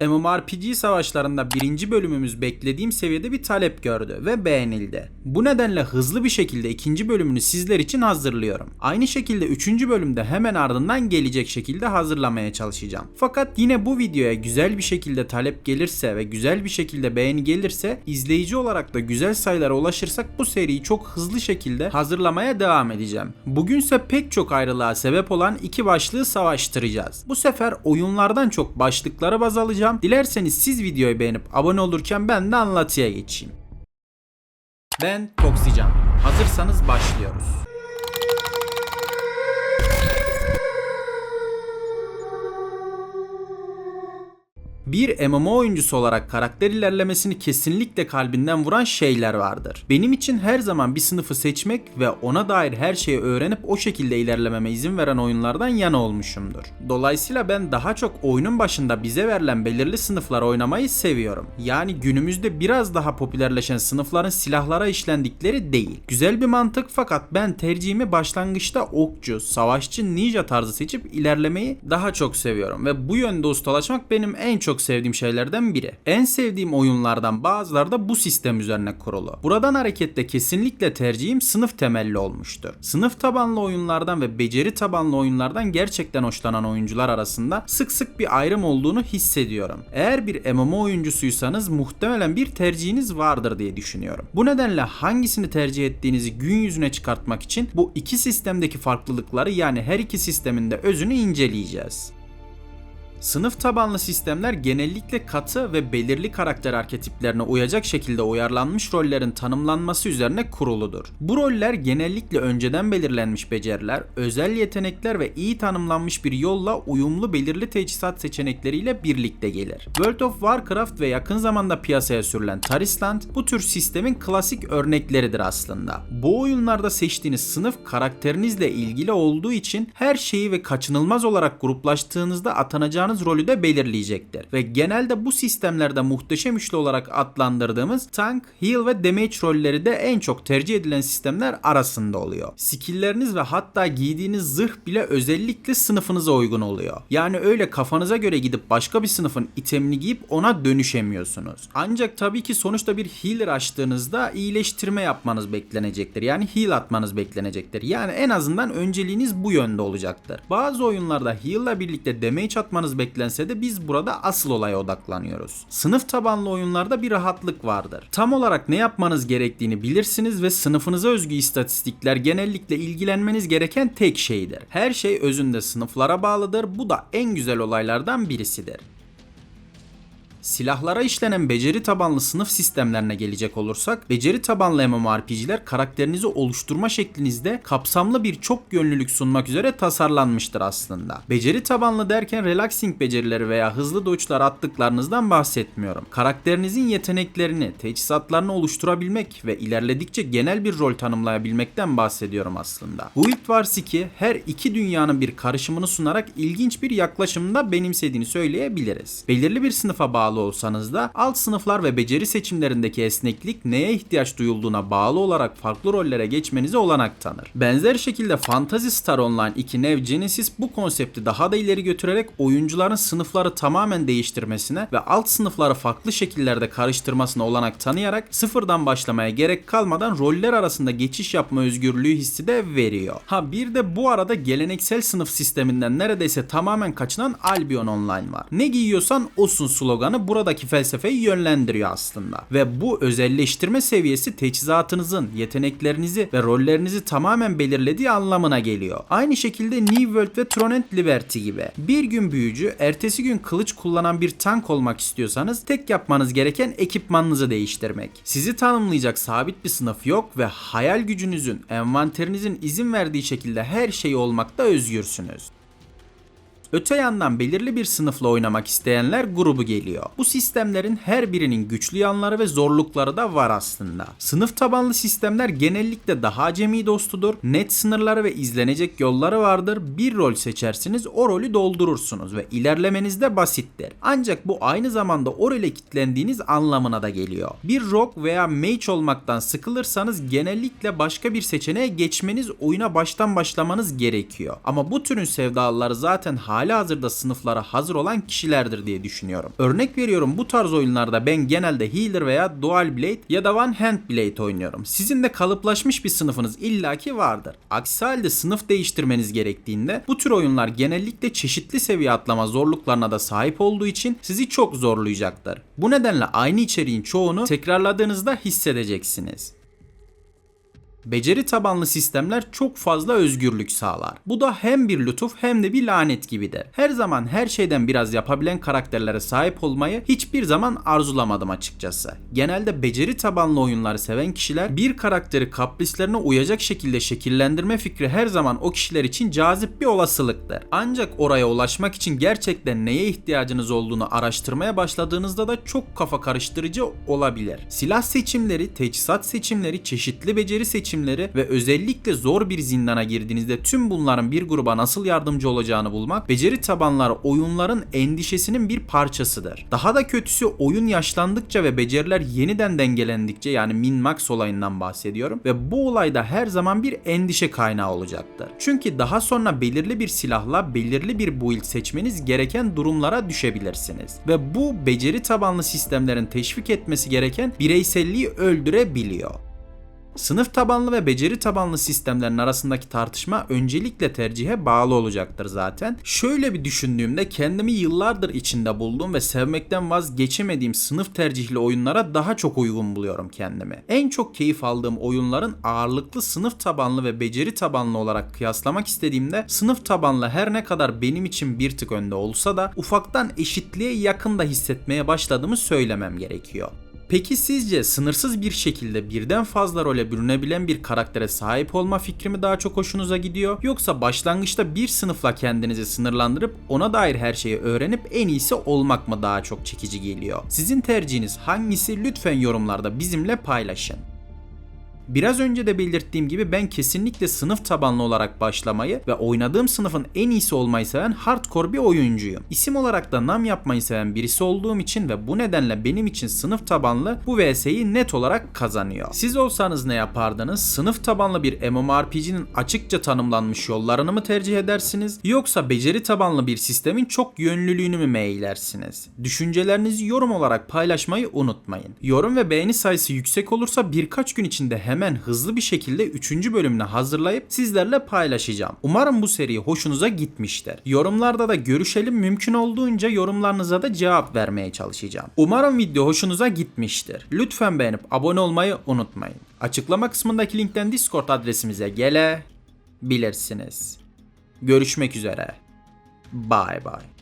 MMORPG savaşlarında birinci bölümümüz beklediğim seviyede bir talep gördü ve beğenildi. Bu nedenle hızlı bir şekilde ikinci bölümünü sizler için hazırlıyorum. Aynı şekilde üçüncü bölümde hemen ardından gelecek şekilde hazırlamaya çalışacağım. Fakat yine bu videoya güzel bir şekilde talep gelirse ve güzel bir şekilde beğeni gelirse izleyici olarak da güzel sayılara ulaşırsak bu seriyi çok hızlı şekilde hazırlamaya devam edeceğim. Bugünse pek çok ayrılığa sebep olan iki başlığı savaştıracağız. Bu sefer oyunlardan çok başlıkları baz alacağım. Dilerseniz siz videoyu beğenip abone olurken ben de anlatıya geçeyim. Ben Toksican. Hazırsanız başlıyoruz. Bir MMO oyuncusu olarak karakter ilerlemesini kesinlikle kalbinden vuran şeyler vardır. Benim için her zaman bir sınıfı seçmek ve ona dair her şeyi öğrenip o şekilde ilerlememe izin veren oyunlardan yana olmuşumdur. Dolayısıyla ben daha çok oyunun başında bize verilen belirli sınıflar oynamayı seviyorum. Yani günümüzde biraz daha popülerleşen sınıfların silahlara işlendikleri değil. Güzel bir mantık fakat ben tercihimi başlangıçta okçu, savaşçı, ninja tarzı seçip ilerlemeyi daha çok seviyorum ve bu yönde ustalaşmak benim en çok sevdiğim şeylerden biri. En sevdiğim oyunlardan bazıları da bu sistem üzerine kurulu. Buradan hareketle kesinlikle tercihim sınıf temelli olmuştur. Sınıf tabanlı oyunlardan ve beceri tabanlı oyunlardan gerçekten hoşlanan oyuncular arasında sık sık bir ayrım olduğunu hissediyorum. Eğer bir MMO oyuncusuysanız muhtemelen bir tercihiniz vardır diye düşünüyorum. Bu nedenle hangisini tercih ettiğinizi gün yüzüne çıkartmak için bu iki sistemdeki farklılıkları yani her iki sistemin de özünü inceleyeceğiz. Sınıf tabanlı sistemler genellikle katı ve belirli karakter arketiplerine uyacak şekilde uyarlanmış rollerin tanımlanması üzerine kuruludur. Bu roller genellikle önceden belirlenmiş beceriler, özel yetenekler ve iyi tanımlanmış bir yolla uyumlu belirli teçhizat seçenekleriyle birlikte gelir. World of Warcraft ve yakın zamanda piyasaya sürülen Tarisland bu tür sistemin klasik örnekleridir aslında. Bu oyunlarda seçtiğiniz sınıf karakterinizle ilgili olduğu için her şeyi ve kaçınılmaz olarak gruplaştığınızda atanacağınız rolü de belirleyecektir. Ve genelde bu sistemlerde muhteşem üçlü olarak adlandırdığımız tank, heal ve damage rolleri de en çok tercih edilen sistemler arasında oluyor. Skillleriniz ve hatta giydiğiniz zırh bile özellikle sınıfınıza uygun oluyor. Yani öyle kafanıza göre gidip başka bir sınıfın itemini giyip ona dönüşemiyorsunuz. Ancak tabii ki sonuçta bir healer açtığınızda iyileştirme yapmanız beklenecektir. Yani heal atmanız beklenecektir. Yani en azından önceliğiniz bu yönde olacaktır. Bazı oyunlarda heal ile birlikte damage atmanız beklense de biz burada asıl olaya odaklanıyoruz. Sınıf tabanlı oyunlarda bir rahatlık vardır. Tam olarak ne yapmanız gerektiğini bilirsiniz ve sınıfınıza özgü istatistikler genellikle ilgilenmeniz gereken tek şeydir. Her şey özünde sınıflara bağlıdır. Bu da en güzel olaylardan birisidir. Silahlara işlenen beceri tabanlı sınıf sistemlerine gelecek olursak, beceri tabanlı MMORPG'ler karakterinizi oluşturma şeklinizde kapsamlı bir çok yönlülük sunmak üzere tasarlanmıştır aslında. Beceri tabanlı derken relaxing becerileri veya hızlı dodge'lar attıklarınızdan bahsetmiyorum. Karakterinizin yeteneklerini, teçhizatlarını oluşturabilmek ve ilerledikçe genel bir rol tanımlayabilmekten bahsediyorum aslında. Guild Wars 2 her iki dünyanın bir karışımını sunarak ilginç bir yaklaşımda benimsediğini söyleyebiliriz. Belirli bir sınıfa bağlı olsanız da alt sınıflar ve beceri seçimlerindeki esneklik neye ihtiyaç duyulduğuna bağlı olarak farklı rollere geçmenize olanak tanır. Benzer şekilde Fantasy Star Online 2 Nev Genesis bu konsepti daha da ileri götürerek oyuncuların sınıfları tamamen değiştirmesine ve alt sınıfları farklı şekillerde karıştırmasına olanak tanıyarak sıfırdan başlamaya gerek kalmadan roller arasında geçiş yapma özgürlüğü hissi de veriyor. Ha bir de bu arada geleneksel sınıf sisteminden neredeyse tamamen kaçınan Albion Online var. Ne giyiyorsan olsun sloganı buradaki felsefeyi yönlendiriyor aslında. Ve bu özelleştirme seviyesi teçhizatınızın, yeteneklerinizi ve rollerinizi tamamen belirlediği anlamına geliyor. Aynı şekilde New World ve Tron Liberty gibi. Bir gün büyücü, ertesi gün kılıç kullanan bir tank olmak istiyorsanız tek yapmanız gereken ekipmanınızı değiştirmek. Sizi tanımlayacak sabit bir sınıf yok ve hayal gücünüzün, envanterinizin izin verdiği şekilde her şeyi olmakta özgürsünüz. Öte yandan belirli bir sınıfla oynamak isteyenler grubu geliyor. Bu sistemlerin her birinin güçlü yanları ve zorlukları da var aslında. Sınıf tabanlı sistemler genellikle daha acemi dostudur. Net sınırları ve izlenecek yolları vardır. Bir rol seçersiniz o rolü doldurursunuz ve ilerlemeniz de basittir. Ancak bu aynı zamanda o role kitlendiğiniz anlamına da geliyor. Bir rock veya mage olmaktan sıkılırsanız genellikle başka bir seçeneğe geçmeniz oyuna baştan başlamanız gerekiyor. Ama bu türün sevdalıları zaten hali hali hazırda sınıflara hazır olan kişilerdir diye düşünüyorum. Örnek veriyorum bu tarz oyunlarda ben genelde Healer veya Dual Blade ya da One Hand Blade oynuyorum. Sizin de kalıplaşmış bir sınıfınız illaki vardır. Aksi halde sınıf değiştirmeniz gerektiğinde bu tür oyunlar genellikle çeşitli seviye atlama zorluklarına da sahip olduğu için sizi çok zorlayacaktır. Bu nedenle aynı içeriğin çoğunu tekrarladığınızda hissedeceksiniz. Beceri tabanlı sistemler çok fazla özgürlük sağlar. Bu da hem bir lütuf hem de bir lanet gibidir. Her zaman her şeyden biraz yapabilen karakterlere sahip olmayı hiçbir zaman arzulamadım açıkçası. Genelde beceri tabanlı oyunları seven kişiler bir karakteri kaprislerine uyacak şekilde şekillendirme fikri her zaman o kişiler için cazip bir olasılıktır. Ancak oraya ulaşmak için gerçekten neye ihtiyacınız olduğunu araştırmaya başladığınızda da çok kafa karıştırıcı olabilir. Silah seçimleri, teçhizat seçimleri, çeşitli beceri seçimleri ve özellikle zor bir zindana girdiğinizde tüm bunların bir gruba nasıl yardımcı olacağını bulmak beceri tabanlar oyunların endişesinin bir parçasıdır. Daha da kötüsü oyun yaşlandıkça ve beceriler yeniden dengelendikçe yani min-max olayından bahsediyorum ve bu olayda her zaman bir endişe kaynağı olacaktır. Çünkü daha sonra belirli bir silahla belirli bir build seçmeniz gereken durumlara düşebilirsiniz. Ve bu beceri tabanlı sistemlerin teşvik etmesi gereken bireyselliği öldürebiliyor. Sınıf tabanlı ve beceri tabanlı sistemlerin arasındaki tartışma öncelikle tercihe bağlı olacaktır zaten. Şöyle bir düşündüğümde kendimi yıllardır içinde bulduğum ve sevmekten vazgeçemediğim sınıf tercihli oyunlara daha çok uygun buluyorum kendimi. En çok keyif aldığım oyunların ağırlıklı sınıf tabanlı ve beceri tabanlı olarak kıyaslamak istediğimde sınıf tabanlı her ne kadar benim için bir tık önde olsa da ufaktan eşitliğe yakın da hissetmeye başladığımı söylemem gerekiyor. Peki sizce sınırsız bir şekilde birden fazla role bürünebilen bir karaktere sahip olma fikri mi daha çok hoşunuza gidiyor? Yoksa başlangıçta bir sınıfla kendinizi sınırlandırıp ona dair her şeyi öğrenip en iyisi olmak mı daha çok çekici geliyor? Sizin tercihiniz hangisi lütfen yorumlarda bizimle paylaşın. Biraz önce de belirttiğim gibi ben kesinlikle sınıf tabanlı olarak başlamayı ve oynadığım sınıfın en iyisi olmayı seven hardcore bir oyuncuyum. İsim olarak da nam yapmayı seven birisi olduğum için ve bu nedenle benim için sınıf tabanlı bu VS'yi net olarak kazanıyor. Siz olsanız ne yapardınız? Sınıf tabanlı bir MMORPG'nin açıkça tanımlanmış yollarını mı tercih edersiniz? Yoksa beceri tabanlı bir sistemin çok yönlülüğünü mü meylersiniz? Düşüncelerinizi yorum olarak paylaşmayı unutmayın. Yorum ve beğeni sayısı yüksek olursa birkaç gün içinde hemen hızlı bir şekilde 3. bölümünü hazırlayıp sizlerle paylaşacağım. Umarım bu seri hoşunuza gitmiştir. Yorumlarda da görüşelim mümkün olduğunca yorumlarınıza da cevap vermeye çalışacağım. Umarım video hoşunuza gitmiştir. Lütfen beğenip abone olmayı unutmayın. Açıklama kısmındaki linkten Discord adresimize gelebilirsiniz. Görüşmek üzere. Bye bye.